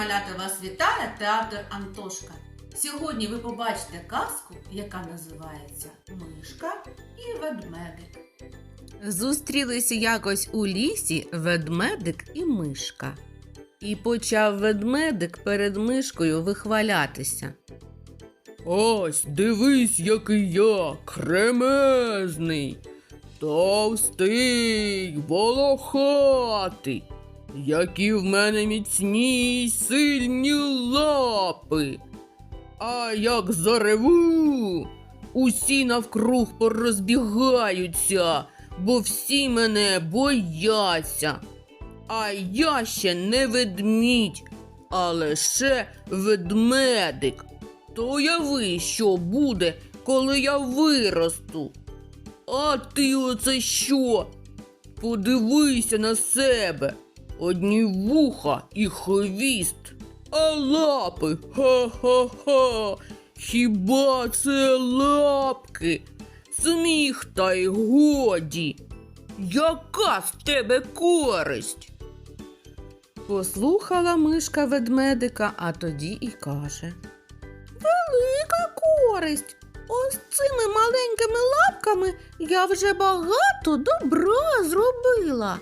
малята вас вітає театр Антошка. Сьогодні ви побачите казку, яка називається Мишка і ведмедик. Зустрілися якось у лісі ведмедик і мишка. І почав ведмедик перед мишкою вихвалятися. Ось дивись, який я кремезний, товстий, волохатий, які в мене міцні й сильні лапи. А як зареву, усі навкруг порозбігаються, бо всі мене бояться. А я ще не ведмідь, а лише ведмедик. То уяви, що буде, коли я виросту. А ти оце що? Подивися на себе. Одні вуха і хвіст, а лапи. Ха-ха-ха. Хіба це лапки? Сміх та й годі. Яка з тебе користь? Послухала мишка ведмедика, а тоді і каже. Велика користь. Ось цими маленькими лапками я вже багато добра зробила.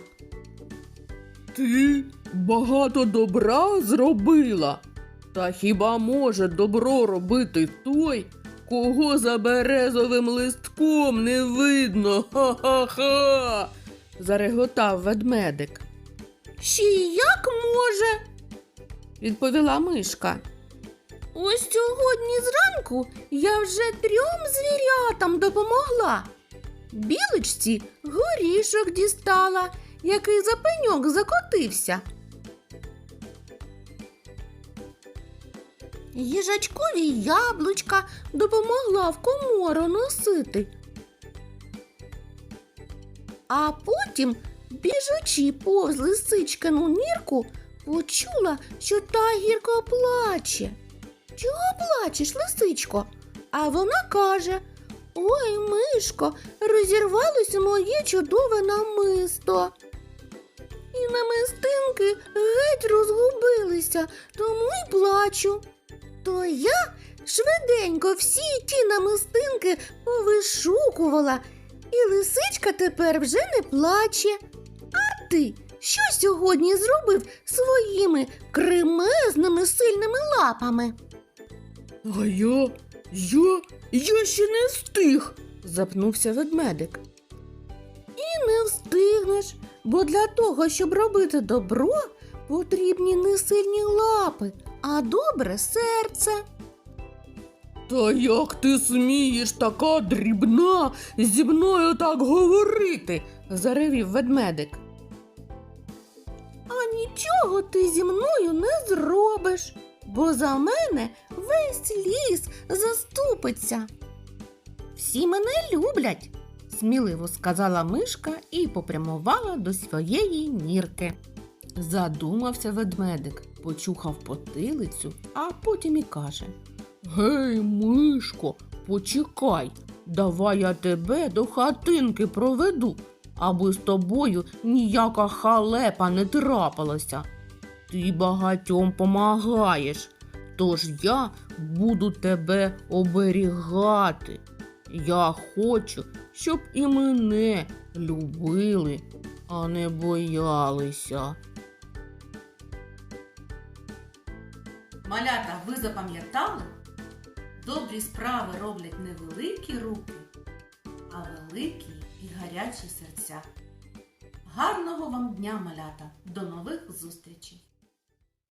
Ти багато добра зробила. Та хіба може добро робити той, кого за березовим листком не видно? Ха-ха-ха. зареготав ведмедик. Ще як може? відповіла мишка. Ось сьогодні зранку я вже трьом звірятам допомогла. Білочці горішок дістала, який за пеньок закотився. Їжачкові яблучка допомогла в комору носити. А потім, біжучи повз лисичкину нірку, почула, що та гірко плаче. Чого плачеш, лисичко? А вона каже: Ой, мишко, розірвалося моє чудове намисто. І намистинки геть розгубилися, тому й плачу. То я швиденько всі ті намистинки повишукувала, і лисичка тепер вже не плаче. А ти що сьогодні зробив своїми кремезними сильними лапами? А я, я, я ще не встиг, запнувся ведмедик. І не встигнеш, бо для того, щоб робити добро, потрібні не сильні лапи, а добре серце. Та як ти смієш така дрібна зі мною так говорити? заревів ведмедик. А нічого ти зі мною не зробиш, бо за мене весь ліс заступиться. Всі мене люблять, сміливо сказала мишка і попрямувала до своєї нірки. Задумався ведмедик, почухав потилицю, а потім і каже Гей, мишко, почекай, давай я тебе до хатинки проведу, аби з тобою ніяка халепа не трапилася. Ти багатьом помагаєш, тож я буду тебе оберігати. Я хочу, щоб і мене любили, а не боялися. Малята, ви запам'ятали? Добрі справи роблять не великі руки, а великі і гарячі серця. Гарного вам дня, малята! До нових зустрічей!